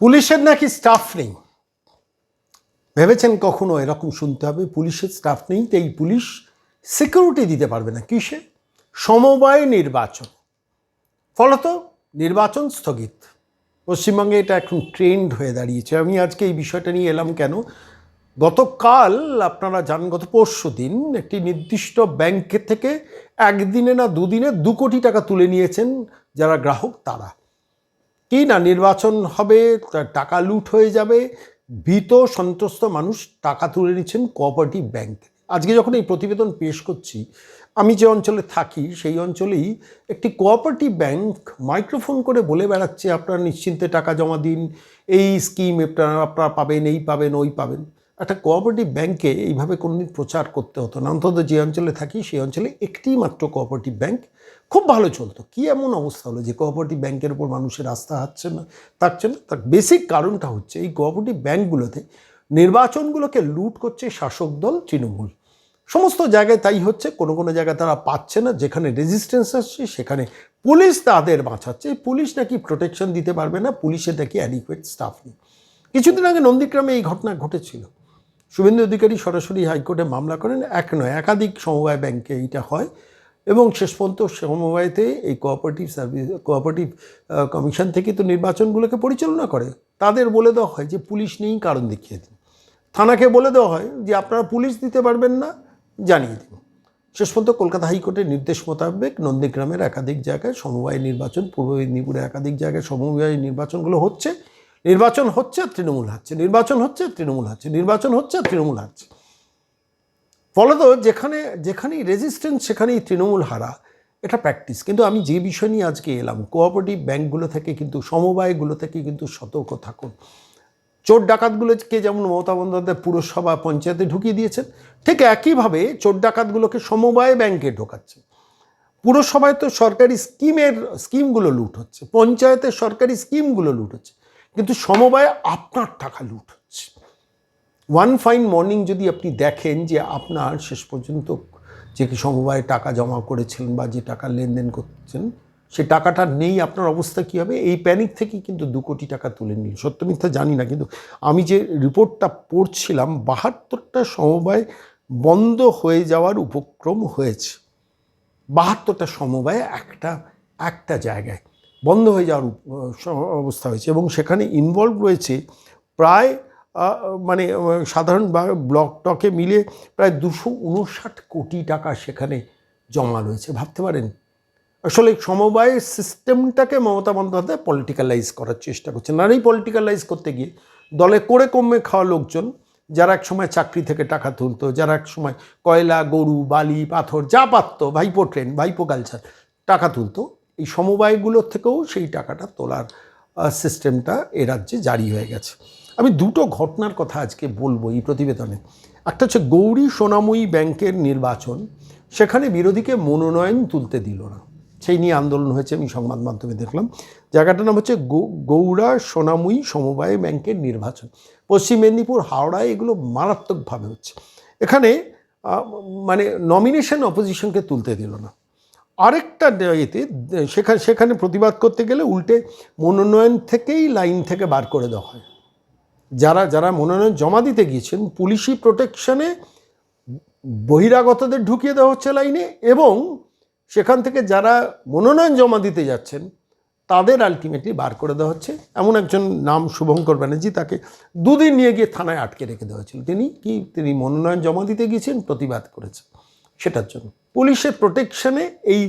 পুলিশের নাকি স্টাফ নেই। ভেবেছেন কখনো এরকম শুনতে হবে, পুলিশের স্টাফ নেই, তো এই পুলিশ সিকিউরিটি দিতে পারবে না। কিসে? সমবায় নির্বাচন। ফলত নির্বাচন স্থগিত। পশ্চিমবঙ্গে এটা এখন ট্রেন্ড হয়ে দাঁড়িয়েছে। আমি আজকে এই বিষয়টা নিয়ে এলাম কেন? গতকাল আপনারা জানেন, গত পরশু দিন একটি নির্দিষ্ট ব্যাংকের থেকে একদিনে না দুদিনে দু কোটি টাকা তুলে নিয়েছেন যারা গ্রাহক, তারা। কি না নির্বাচন হবে টাকা লুট হয়ে যাবে, ভীত সন্ত্রস্ত মানুষ টাকা তুলে নিচ্ছেন কোঅপারেটিভ ব্যাংক। আজকে যখন এই প্রতিবেদন পেশ করছি, আমি যে অঞ্চলে থাকি, সেই অঞ্চলেই একটি কোঅপারেটিভ ব্যাংক মাইক্রোফোন করে বলে বেড়াচ্ছে, আপনারা নিশ্চিন্তে টাকা জমা দিন, এই স্কিম আপনারা আপনারা পাবেন, এই পাবেন, ওই পাবেন। একটা কোঅপারেটিভ ব্যাংকে এইভাবে কোনোদিন প্রচার করতে হতো না। অন্তত যে অঞ্চলে থাকি, সেই অঞ্চলে একটি মাত্র কোঅপারেটিভ ব্যাংক খুব ভালো চলতো। কী এমন অবস্থা হলো যে কোঅপারেটিভ ব্যাংকের উপর মানুষের আস্থা হচ্ছে না, থাকছে না? তার বেসিক কারণটা হচ্ছে এই কোঅপারেটিভ ব্যাংকগুলোতে নির্বাচনগুলোকে লুট করছে শাসক দল তৃণমূল। সমস্ত জায়গায় তাই হচ্ছে, কোনো কোনো জায়গায় তারা পাচ্ছে না, যেখানে রেজিস্ট্যান্স আসছে সেখানে পুলিশ তাদের বাঁচাচ্ছে। পুলিশ নাকি প্রোটেকশন দিতে পারবে না, পুলিশের নাকি অ্যাডিকুয়েট স্টাফ নেই। কিছুদিন আগে নন্দীগ্রামে এই ঘটনা ঘটেছিল। শুভেন্দু অধিকারী সরাসরি হাইকোর্টে মামলা করেন। এক নয়, একাধিক সমবায় ব্যাংকে এইটা হয়। এবং শেষ পর্যন্ত সমবায়তে এই কোঅপারেটিভ সার্ভিস কোঅপারেটিভ কমিশন থেকে তো নির্বাচনগুলোকে পরিচালনা করে। তাদের বলে দেওয়া হয় যে পুলিশ নেই, কারণ দেখিয়ে দিন। থানাকে বলে দেওয়া হয় যে আপনারা পুলিশ দিতে পারবেন না, জানিয়ে দিন। শেষ পর্যন্ত কলকাতা হাইকোর্টের নির্দেশ মোতাবেক নন্দীগ্রামের একাধিক জায়গায় সমবায় নির্বাচন, পূর্ব মেদিনীপুরে একাধিক জায়গায় সমবায় নির্বাচনগুলো হচ্ছে। নির্বাচন হচ্ছে তৃণমূল হারছে। নির্বাচন হচ্ছে তৃণমূল হারছে। নির্বাচন হচ্ছে তৃণমূল হারছে। ফলত যেখানে, যেখানেই রেজিস্ট্যান্স সেখানেই তৃণমূল হারা। এটা প্র্যাকটিস কিন্তু আমি যে বিষয় নিয়ে আজকে এলাম কোঅপারেটিভ ব্যাঙ্কগুলো থেকে কিন্তু, সমবায়গুলো থেকে কিন্তু সতর্ক থাকুন। চোর ডাকাতগুলোকে যেমন মমতা বন্দ্যোপাধ্যায় পুরসভা পঞ্চায়েতে ঢুকিয়ে দিয়েছেন, ঠিক একইভাবে চোর ডাকাতগুলোকে সমবায় ব্যাংকে ঢোকাচ্ছে। পুরসভায় তো সরকারি স্কিমের, স্কিমগুলো লুট হচ্ছে, পঞ্চায়েতের সরকারি স্কিমগুলো লুট হচ্ছে, কিন্তু সমবায়ে আপনার টাকা লুট হচ্ছে। ওয়ান ফাইন মর্নিং যদি আপনি দেখেন যে আপনার শেষ পর্যন্ত যে সমবায়ে টাকা জমা করেছিলেন বা যে টাকা লেনদেন করছেন, সে টাকাটা নেই, আপনার অবস্থা কী হবে? এই প্যানিক থেকেই কিন্তু দু কোটি টাকা তুলে নিল। সত্য মিথ্যা জানি না, কিন্তু আমি যে রিপোর্টটা পড়ছিলাম, বাহাত্তরটা সমবায় বন্ধ হয়ে যাওয়ার উপক্রম হয়েছে। বাহাত্তরটা সমবায় একটা একটা জায়গায় বন্ধ হয়ে যাওয়ার অবস্থা হয়েছে এবং সেখানে ইনভলভ রয়েছে প্রায় মানে সাধারণ ব্লক টকে মিলে প্রায় দুশো উনষাট কোটি টাকা সেখানে জমা রয়েছে। ভাবতে পারেন? আসলে সমবায় সিস্টেমটাকে মমতা বন্দ্যোপাধ্যায় পলিটিক্যালাইজ করার চেষ্টা করছেন। আর এই পলিটিক্যালাইজ করতে গিয়ে দলে করে কমে খাওয়া লোকজন, যারা এক সময় চাকরি থেকে টাকা তুলতো, যারা এক সময় কয়লা, গরু, বালি, পাথর, যা পারতো ভাইপো ট্রেন, ভাইপো কালচার, টাকা তুলতো, এই সমবায়গুলোর থেকেও সেই টাকাটা তোলার সিস্টেমটা এ রাজ্যে জারি হয়ে গেছে। আমি দুটো ঘটনার কথা আজকে বলব এই প্রতিবেদনে। একটা হচ্ছে গৌরী সোনাময়ী ব্যাংকের নির্বাচন, সেখানে বিরোধীকে মনোনয়ন তুলতে দিল না। সেই নিয়ে আন্দোলন হয়েছে, আমি সংবাদ মাধ্যমে দেখলাম। জায়গাটার নাম হচ্ছে গৌড়া সোনাময়ী সমবায় ব্যাংকের নির্বাচন। পশ্চিম মেদিনীপুর, হাওড়ায় এগুলো মারাত্মকভাবে হচ্ছে। এখানে মানে নমিনেশন অপোজিশনকে তুলতে দিল না। আরেকটা এতে সেখানে সেখানে প্রতিবাদ করতে গেলে উল্টে মনোনয়ন থেকেই লাইন থেকে বার করে দেওয়া হয়। যারা যারা মনোনয়ন জমা দিতে গিয়েছেন, পুলিশি প্রোটেকশনে বহিরাগতদের ঢুকিয়ে দেওয়া হচ্ছে লাইনে এবং সেখান থেকে যারা মনোনয়ন জমা দিতে যাচ্ছেন, তাদের আলটিমেটলি বার করে দেওয়া হচ্ছে। এমন একজন নাম শুভঙ্কর ব্যানার্জি তাকে দুদিন নিয়ে গিয়ে থানায় আটকে রেখে দেওয়া হয়েছিল। তিনি কি, তিনি মনোনয়ন জমা দিতে গিয়েছেন? প্রতিবাদ করেছেন সেটার জন্য। পুলিশের প্রোটেকশনে এই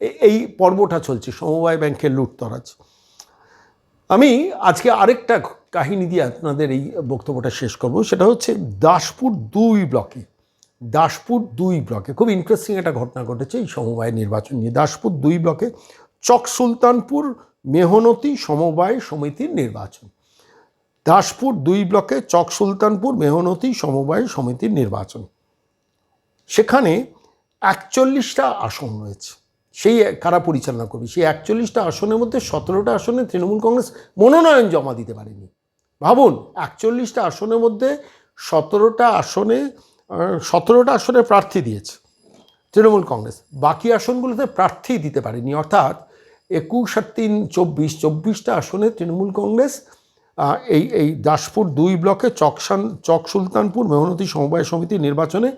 এই পর্বটা চলছে সমবায় ব্যাংকের লুটতরাজ। আমি আজকে আরেকটা কাহিনী দিয়ে আপনাদের এই বক্তব্যটা শেষ করব। সেটা হচ্ছে দাসপুর দুই ব্লকে। দাসপুর দুই ব্লকে। খুব ইন্টারেস্টিং একটা ঘটনা ঘটেছে এই সমবায় নির্বাচন নিয়ে। দাসপুর দুই ব্লকে চক সুলতানপুর মেহনতি সমবায় সমিতির নির্বাচন। দাসপুর দুই ব্লকে চক সুলতানপুর মেহনতি সমবায় সমিতির নির্বাচন। সেখানে একচল্লিশটা আসন রয়েছে। সেই কারা পরিচালনা করবে? সেই একচল্লিশটা আসনের মধ্যে সতেরোটা আসনে তৃণমূল কংগ্রেস মনোনয়ন জমা দিতে পারেনি। ভাবুন, একচল্লিশটা আসনের মধ্যে সতেরোটা আসনে সতেরোটা আসনে প্রার্থী দিয়েছে তৃণমূল কংগ্রেস। বাকি আসনগুলোতে প্রার্থী দিতে পারেনি। অর্থাৎ একুশ আর তিন, চব্বিশ, চব্বিশটা আসনে তৃণমূল কংগ্রেস এই এই দাসপুর দুই ব্লকে চকসান, চক সুলতানপুর মেহনতি সমবায় সমিতি নির্বাচনে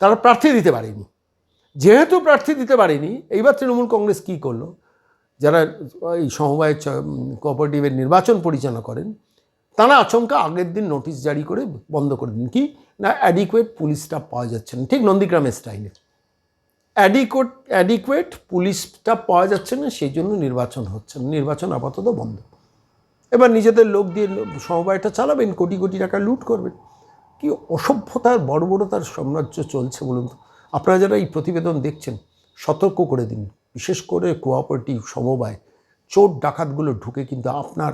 তারা প্রার্থী দিতে পারেনি। যেহেতু প্রার্থী দিতে পারেনি, এইবার তৃণমূল কংগ্রেস কী করল? যারা এই সমবায় কোঅপারেটিভের নির্বাচন পরিচালনা করেন, তারা আচমকা আগের দিন নোটিশ জারি করে বন্ধ করে দিন কি না অ্যাডিকুয়েট পুলিশ স্টাফ পাওয়া যাচ্ছে না। ঠিক নন্দীগ্রামের স্টাইলে অ্যাডিকুয়েট অ্যাডিকুয়েট পুলিশ স্টাফ পাওয়া যাচ্ছে না সেই জন্য নির্বাচন হচ্ছে না। নির্বাচন আপাতত বন্ধ। এবার নিজেদের লোক দিয়ে সমবায়টা চালাবেন, কোটি কোটি টাকা লুট করবেন। কি অসভ্যতার, বড় বর্বরতার সাম্রাজ্য চলছে বলুন তো। আপনারা যারা এই প্রতিবেদন দেখছেন, সতর্ক করে দিন। বিশেষ করে কোঅপারেটিভ সমবায়, চোর ডাকাতগুলো ঢুকে কিন্তু আপনার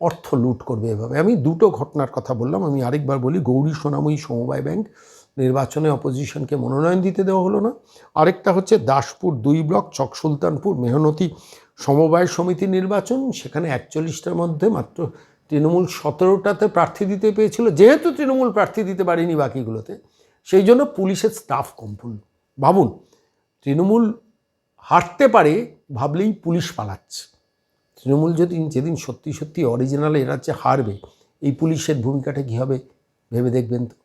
অর্থ লুট করবে এভাবে। আমি দুটো ঘটনার কথা বললাম, আমি আরেকবার বলি, গৌরী সোনাময়ী সমবায় ব্যাংক নির্বাচনে অপোজিশনকে মনোনয়ন দিতে দেওয়া হলো না। আরেকটা হচ্ছে দাসপুর দুই ব্লক, চক সুলতানপুর মেহনতি সমবায় সমিতি নির্বাচন, সেখানে একচল্লিশটার মধ্যে মাত্র তৃণমূল সতেরোটাতে প্রার্থী দিতে পেয়েছিল, যেহেতু তৃণমূল প্রার্থী দিতে পারেনি বাকিগুলোতে, সেই জন্য পুলিশের স্টাফ কম ভাবুন, তৃণমূল হাঁটতে পারে ভাবলেই পুলিশ পালাচ্ছে। তৃণমূল যদি যেদিন সত্যি সত্যি অরিজিনালে এরা যে হারবে, এই পুলিশের ভূমিকাটা কী হবে ভেবে দেখবেন তো?